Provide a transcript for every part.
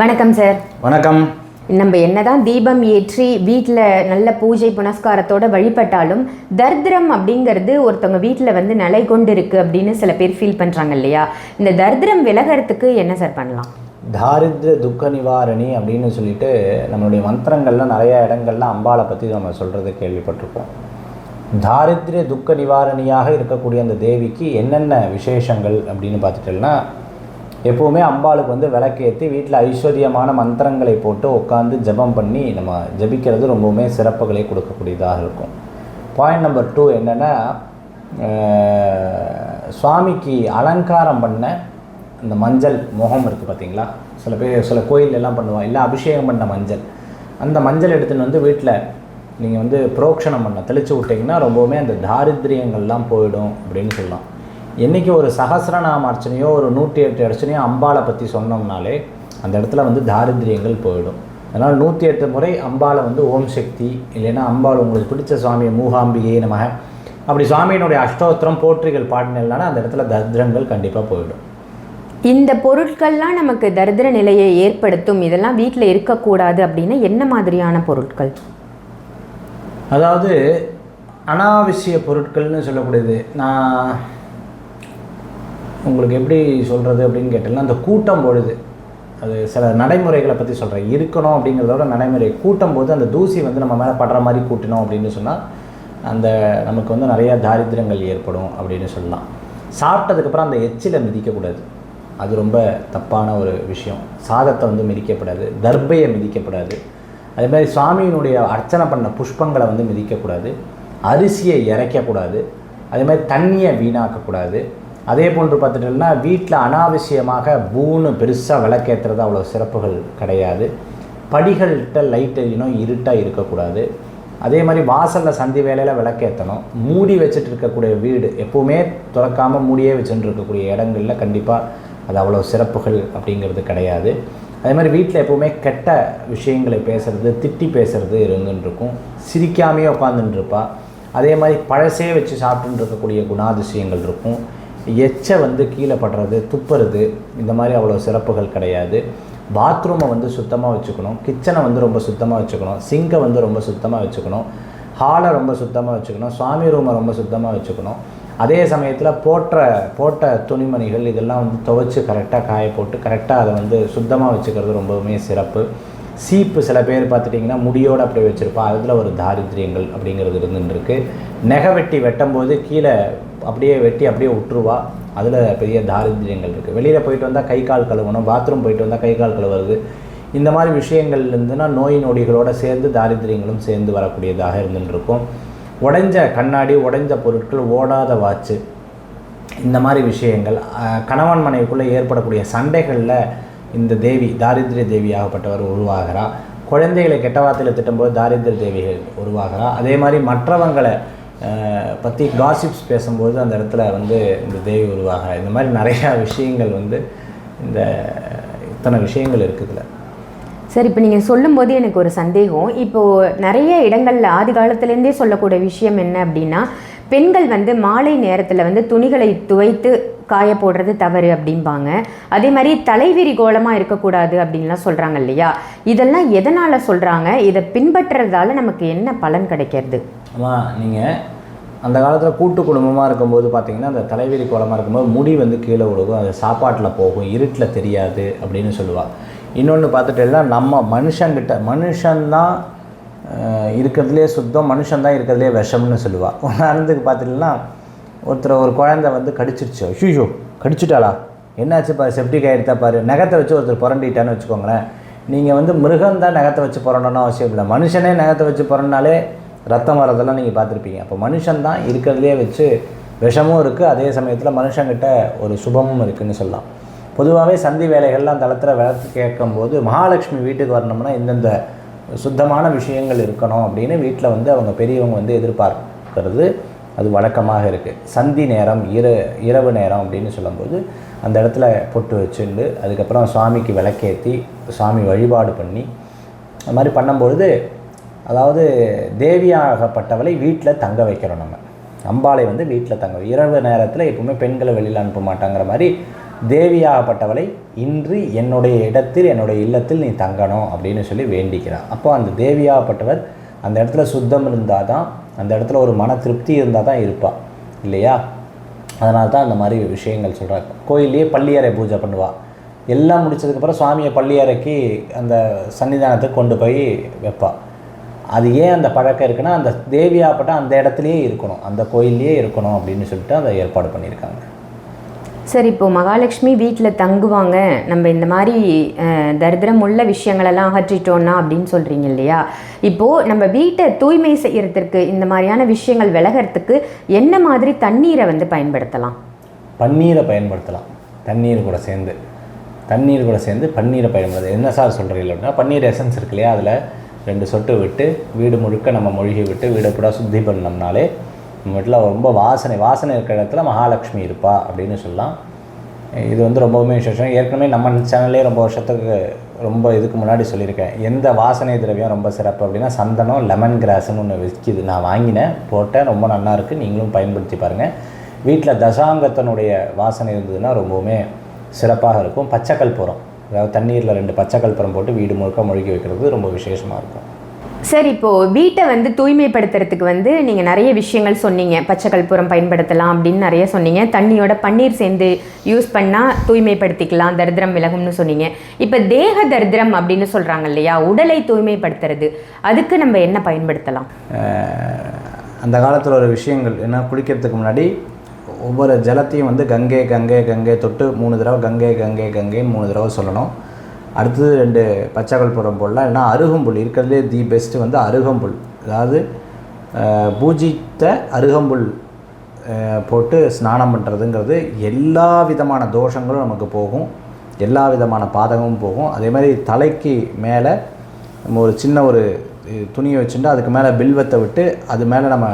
வணக்கம் சார் வணக்கம். நம்ம என்னதான் தீபம் ஏற்றி வீட்டில் நல்ல பூஜை புனஸ்காரத்தோட வழிபட்டாலும் தர்திரம் அப்படிங்கிறது ஒருத்தவங்க வீட்டில் வந்து நிலை கொண்டு இருக்கு அப்படின்னு சில பேர் ஃபீல் பண்ணுறாங்க இல்லையா? இந்த தர்திரம் விலகிறதுக்கு என்ன சார் பண்ணலாம்? தாரித்ர துக்க நிவாரணி அப்படின்னு சொல்லிட்டு நம்மளுடைய மந்திரங்கள்ல நிறைய இடங்கள்ல அம்பாளை பற்றி நம்ம சொல்கிறத கேள்விப்பட்டிருப்போம். தாரித்ரிய துக்க நிவாரணியாக இருக்கக்கூடிய அந்த தேவிக்கு என்னென்ன விசேஷங்கள் அப்படின்னு பார்த்துட்டோம்னா எப்போவுமே அம்பாளுக்கு வந்து விளக்கேற்றி வீட்டில் ஐஸ்வர்யமான மந்திரங்களை போட்டு உட்காந்து ஜெபம் பண்ணி நம்ம ஜெபிக்கிறது ரொம்பவுமே சிறப்புகளை கொடுக்கக்கூடியதாக இருக்கும். பாயிண்ட் நம்பர் டூ என்னென்னா சுவாமிக்கு அலங்காரம் பண்ண இந்த மஞ்சள் முகம் இருக்குது பார்த்தீங்களா சில பேர் சில கோயிலெல்லாம் பண்ணுவாங்க. இல்லை அபிஷேகம் பண்ண மஞ்சள். அந்த மஞ்சள் எடுத்துன்னு வந்து வீட்டில் நீங்கள் வந்து புரோக்ஷணம் பண்ண தெளித்து விட்டிங்கன்னா ரொம்பவுமே அந்த தாரித்ரியங்கள்லாம் போயிடும் அப்படின்னு சொல்லலாம். என்றைக்கு ஒரு சகசிரநாம அர்ச்சனையோ ஒரு நூற்றி எட்டு அர்ச்சனையோ அம்பாளை பற்றி சொன்னோம்னாலே அந்த இடத்துல வந்து தாரித்ரியங்கள் போயிடும். அதனால் நூற்றி எட்டு முறை அம்பாளை வந்து ஓம் சக்தி இல்லைன்னா அம்பாள் உங்களுக்கு பிடிச்ச சுவாமியை மூகாம்பிகை நமக அப்படி சுவாமியினுடைய அஷ்டோத்திரம் போற்றிகள் பாடினா அந்த இடத்துல தரித்திரங்கள் கண்டிப்பாக போயிடும். இந்த பொருட்கள்லாம் நமக்கு தரித்திர நிலையை ஏற்படுத்தும் இதெல்லாம் வீட்டில் இருக்கக்கூடாது அப்படின்னா என்ன மாதிரியான பொருட்கள்? அதாவது அனாவசிய பொருட்கள்னு சொல்லக்கூடியது. நான் உங்களுக்கு எப்படி சொல்கிறது அப்படின்னு கேட்டிங்கன்னா அந்த கூட்டம் பொழுது அது சில நடைமுறைகளை பற்றி சொல்கிறேன் இருக்கணும் அப்படிங்கிறத விட நடைமுறை. கூட்டம் போது அந்த தூசி வந்து நம்ம மேலே படுற மாதிரி கூட்டினோம் அப்படின்னு சொன்னால் அந்த நமக்கு வந்து நிறையா தாரித்திரங்கள் ஏற்படும் அப்படின்னு சொல்லலாம். சாப்பிட்டதுக்கப்புறம் அந்த எச்சிலை மிதிக்கக்கூடாது. அது ரொம்ப தப்பான ஒரு விஷயம். சாதத்தை வந்து மிதிக்கப்படாது. தர்பையை மிதிக்கப்படாது. அதே மாதிரி சுவாமியினுடைய அர்ச்சனை பண்ண புஷ்பங்களை வந்து மிதிக்கக்கூடாது. அரிசியை இறைக்கக்கூடாது. அதே மாதிரி தண்ணியை வீணாக்கக்கூடாது. அதே போன்று பார்த்துட்டோம்னா வீட்டில் அனாவசியமாக பூன்னு பெருசாக விளக்கேற்றுறது அவ்வளோ சிறப்புகள் கிடையாது. படிகள்கிட்ட லைட் எரியணும் இருட்டாக இருக்கக்கூடாது. அதே மாதிரி வாசலில் சந்தி வேலையில் விளக்கேற்றணும் மூடி வச்சுட்டு இருக்கக்கூடிய வீடு எப்போவுமே திறக்காமல் மூடியே வச்சுட்டு இருக்கக்கூடிய இடங்களில் கண்டிப்பாக அது அவ்வளோ சிறப்புகள் அப்படிங்கிறது கிடையாது. அதே மாதிரி வீட்டில் எப்போவுமே கெட்ட விஷயங்களை பேசுகிறது திட்டி பேசுகிறது இருந்துன்னு இருக்கும். சிரிக்காமையே உட்காந்துட்டு இருப்பாள் அதே மாதிரி பழசே வச்சு சாப்பிட்டுன்னு இருக்கக்கூடிய குணாதிசயங்கள் இருக்கும். எச்சை வந்து கீழே படுறது துப்புறது இந்த மாதிரி அவ்வளோ சிறப்புகள் கிடையாது. பாத்ரூமை வந்து சுத்தமாக வச்சுக்கணும். கிச்சனை வந்து ரொம்ப சுத்தமாக வச்சுக்கணும். சிங்கை வந்து ரொம்ப சுத்தமாக வச்சுக்கணும். ஹாலை ரொம்ப சுத்தமாக வச்சுக்கணும். சுவாமி ரூமை ரொம்ப சுத்தமாக வச்சுக்கணும். அதே சமயத்தில் போட்ட போட்ட துணிமணிகள் இதெல்லாம் வந்து துவைச்சு கரெக்டாக காய போட்டு கரெக்டாக அதை வந்து சுத்தமாக வச்சுக்கிறது ரொம்பவுமே சிறப்பு. சீப்பு சில பேர் பார்த்துட்டிங்கன்னா முடியோடு அப்படியே வச்சுருப்பா அதில் ஒரு தாரித்திரியங்கள் அப்படிங்கிறது இருந்துருக்கு நெகை வெட்டி வெட்டும்போது கீழே அப்படியே வெட்டி அப்படியே விட்டுருவா அதில் பெரிய தாரித்திரியங்கள் இருக்குது வெளியில் போயிட்டு வந்தால் கை கால் கழுவணும் பாத்ரூம் போயிட்டு வந்தால் கை கால் கழுவுறது. இந்த மாதிரி விஷயங்கள் இருந்துன்னா நோய் நொடிகளோடு சேர்ந்து தாரித்திரியங்களும் சேர்ந்து வரக்கூடியதாக இருந்துருக்கும் உடைஞ்ச கண்ணாடி உடைஞ்ச பொருட்கள் ஓடாத வாட்சு. இந்த மாதிரி விஷயங்கள் கணவன் மனைவிக்குள்ளே ஏற்படக்கூடிய சண்டைகளில் இந்த தேவி தாரித்ய தேவியாகப்பட்டவர் உருவாகிறா. குழந்தைகளை கெட்ட வார்த்தையில் திட்டும்போது தாரித்ய தேவிகள் உருவாகிறா. அதே மாதிரி மற்றவங்களை பற்றி காசிப்ஸ் பேசும்போது அந்த இடத்துல வந்து இந்த தேவி உருவாகிறா. இந்த மாதிரி நிறையா விஷயங்கள் வந்து இந்த இத்தனை விஷயங்கள் இருக்குதுல சார் இப்போ நீங்கள் சொல்லும்போது எனக்கு ஒரு சந்தேகம். இப்போது நிறைய இடங்களில் ஆதி காலத்துலேருந்தே சொல்லக்கூடிய விஷயம் என்ன அப்படின்னா பெண்கள் வந்து மாலை நேரத்தில் வந்து துணிகளை துவைத்து காய போடுறது தவறு அப்படிம்பாங்க. அதே மாதிரி தலைவிரி கோலமாக இருக்கக்கூடாது அப்படின்லாம் சொல்கிறாங்க இல்லையா? இதெல்லாம் எதனால் சொல்கிறாங்க இதை பின்பற்றுறதால நமக்கு என்ன பலன் கிடைக்கிறது? ஆமாம் நீங்கள் அந்த காலத்தில் கூட்டு குடும்பமாக இருக்கும்போது பார்த்தீங்கன்னா அந்த தலைவிரி கோலமாக இருக்கும்போது முடி வந்து கீழே விழுகும் அது சாப்பாட்டில் போகும் இருட்டில் தெரியாது அப்படின்னு சொல்லுவாள் இன்னொன்று பார்த்துட்டேன்னா நம்ம மனுஷங்கிட்ட மனுஷன்தான் இருக்கிறதுலே சுத்தம் மனுஷன்தான் இருக்கிறதுலே விஷம்னு சொல்லுவாள் உதாரணத்துக்கு பார்த்துட்டீங்கன்னா ஒருத்தர் ஒரு குழந்தை வந்து கடிச்சிருச்சு. ஐயோ கடிச்சிட்டாளா? என்னாச்சு பாரு செப்டிக் ஆகிடுத்தா பாரு. நகத்தை வச்சு ஒருத்தர் புரண்டிட்டான்னு வச்சுக்கோங்களேன். நீங்கள் வந்து மிருகம் தான் நகத்தை வச்சு புரண்டணும் அவசியம் இல்லை. மனுஷனே நகத்தை வச்சு புரண்டாலே ரத்தம் வரதெல்லாம் நீங்கள் பார்த்துருப்பீங்க. அப்போ மனுஷன் தான் இருக்கிறதுலே வச்சு விஷமும் இருக்குது அதே சமயத்தில் மனுஷங்கிட்ட ஒரு சுபமும் இருக்குதுன்னு சொல்லலாம். பொதுவாகவே சந்தி வேலைகள்லாம் தளத்தில் வளர்த்து கேட்கும்போது மகாலட்சுமி வீட்டுக்கு வரணும்னா இந்தந்த சுத்தமான விஷயங்கள் இருக்கணும் அப்படின்னு வீட்டில் வந்து அவங்க பெரியவங்க வந்து எதிர்பார்க்கிறது. அது வழக்கமாக இருக்குது சந்தி நேரம் இர இரவு நேரம் அப்படின்னு சொல்லும்போது அந்த இடத்துல பொட்டு வச்சுண்டு அதுக்கப்புறம் சுவாமிக்கு விளக்கேற்றி சுவாமி வழிபாடு பண்ணி அது மாதிரி பண்ணும்பொழுது அதாவது தேவியாகப்பட்டவளை வீட்டில் தங்க வைக்கிறோம் நம்ம. அம்பாளை வந்து வீட்டில் தங்க இரவு நேரத்தில் எப்பவுமே பெண்களை வெளியில் அனுப்ப மாட்டாங்கிற மாதிரி தேவியாகப்பட்டவளை இன்று என்னுடைய இடத்தில் என்னுடைய இல்லத்தில் நீ தங்கணும் அப்படின்னு சொல்லி வேண்டிக்கிறான். அப்போ அந்த தேவியாகப்பட்டவர் அந்த இடத்துல சுத்தம் இருந்தால் தான் அந்த இடத்துல ஒரு மன திருப்தி இருந்தால் தான் இருப்பாள் இல்லையா? அதனால தான் அந்த மாதிரி விஷயங்கள் சொல்கிறாங்க கோயில்லையே பள்ளியறை பூஜை பண்ணுவாள் எல்லாம் முடிச்சதுக்கப்புறம் சுவாமியை பள்ளியறைக்கு அந்த சன்னிதானத்துக்கு கொண்டு போய் வைப்பாள் அது ஏன் அந்த பழக்கம் இருக்குன்னா அந்த தேவியாப்பட்ட அந்த இடத்துலையே இருக்கணும் அந்த கோயில்லையே இருக்கணும் அப்படின்னு சொல்லிட்டு அதை ஏற்பாடு பண்ணியிருக்காங்க. சார் இப்போது மகாலட்சுமி வீட்டில் தங்குவாங்க. நம்ம இந்த மாதிரி தரித்திரம் உள்ள விஷயங்களெல்லாம் அகற்றிட்டோம்னா அப்படின்னு சொல்கிறீங்க இல்லையா? இப்போது நம்ம வீட்டை தூய்மை செய்கிறதுக்கு இந்த மாதிரியான விஷயங்கள் விலகிறதுக்கு என்ன மாதிரி தண்ணீரை வந்து பயன்படுத்தலாம்? பன்னீரை பயன்படுத்தலாம். தண்ணீர் கூட சேர்ந்து. தண்ணீர் கூட சேர்ந்து பன்னீரை பயன்படுத்த என்ன சார் சொல்கிறீங்க அப்படின்னா பன்னீர் எசன்ஸ் இருக்கு இல்லையா? அதில் ரெண்டு சொட்டு விட்டு வீடு முழுக்க நம்ம மொழிகி விட்டு வீடை கூட சுத்தி பண்ணோம்னாலே வீட்டில் ரொம்ப வாசனை வாசனை இருக்கிற இடத்துல மகாலட்சுமி இருப்பா அப்படின்னு சொல்லலாம். இது வந்து ரொம்பவுமே விசேஷம். ஏற்கனவே நம்ம சேனல்லே ரொம்ப வருஷத்துக்கு ரொம்ப இதுக்கு முன்னாடி சொல்லியிருக்கேன். எந்த வாசனை திரவியம் ரொம்ப சிறப்பு அப்படின்னா சந்தனம் லெமன் கிராஸ்ன்னு ஒன்று விற்கிது நான் வாங்கினேன் போட்டேன் ரொம்ப நல்லா இருக்குது நீங்களும் பயன்படுத்தி பாருங்கள் வீட்டில் தசாங்கத்தினுடைய வாசனை இருந்ததுன்னா ரொம்பவுமே சிறப்பாக இருக்கும். பச்சைக்கல் கற்பூரம் அதாவது தண்ணீரில் ரெண்டு பச்சைக்கல் புறம் போட்டு வீடு முழுக்க மூழ்கி வைக்கிறது ரொம்ப விசேஷமாக இருக்கும். சார் இப்போது வீட்டை வந்து தூய்மைப்படுத்துறதுக்கு வந்து நீங்கள் நிறைய விஷயங்கள் சொன்னீங்க. பச்சை கற்பூரம் பயன்படுத்தலாம் அப்படின்னு நிறைய சொன்னீங்க. தண்ணியோட பன்னீர் சேர்ந்து யூஸ் பண்ணால் தூய்மைப்படுத்திக்கலாம் தரித்திரம் விலகும்னு சொன்னீங்க. இப்போ தேக தரித்திரம் அப்படின்னு சொல்கிறாங்க இல்லையா? உடலை தூய்மைப்படுத்துறது. அதுக்கு நம்ம என்ன பயன்படுத்தலாம்? அந்த காலத்தில் ஒரு விஷயங்கள் என்ன குளிக்கிறதுக்கு முன்னாடி ஒவ்வொரு ஜலத்தையும் வந்து கங்கை கங்கை கங்கை தொட்டு மூணு தடவை கங்கை கங்கை கங்கைன்னு மூணு தடவை சொல்லணும். அடுத்தது ரெண்டு பச்சை கற்பூரம் போடலாம். ஏன்னா அருகம்புல் இருக்கிறதுலே தி பெஸ்ட்டு வந்து அருகம்புல். அதாவது பூஜித்த அருகம்புல் போட்டு ஸ்நானம் பண்ணுறதுங்கிறது எல்லா விதமான தோஷங்களும் நமக்கு போகும். எல்லா விதமான பாதகமும் போகும். அதே மாதிரி தலைக்கு மேலே நம்ம ஒரு சின்ன ஒரு துணியை வச்சுட்டு அதுக்கு மேலே பில்வத்தை விட்டு அது மேலே நம்ம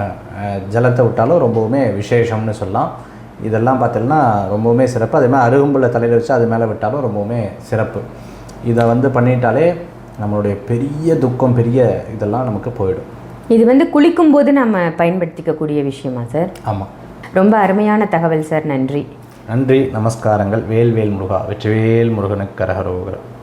ஜலத்தை விட்டாலும் ரொம்பவுமே விசேஷம்னு சொல்லலாம். இதெல்லாம் பார்த்தீங்கன்னா ரொம்பவுமே சிறப்பு. அதே மாதிரி அருகம்புல்லை தலையில் வச்சு அது மேலே விட்டாலும் ரொம்பவுமே சிறப்பு. இதை வந்து பண்ணிட்டாலே நம்மளுடைய பெரிய துக்கம் பெரிய இதெல்லாம் நமக்கு போயிடும். இது வந்து குளிக்கும்போது நம்ம பயன்படுத்திக்கக்கூடிய விஷயமா சார்? ஆமாம் ரொம்ப அருமையான தகவல் சார். நன்றி. நன்றி நமஸ்காரங்கள். வேல் வேல் முருகா. வெற்றிவேல் முருகனுக்கு கரகரோகரம்.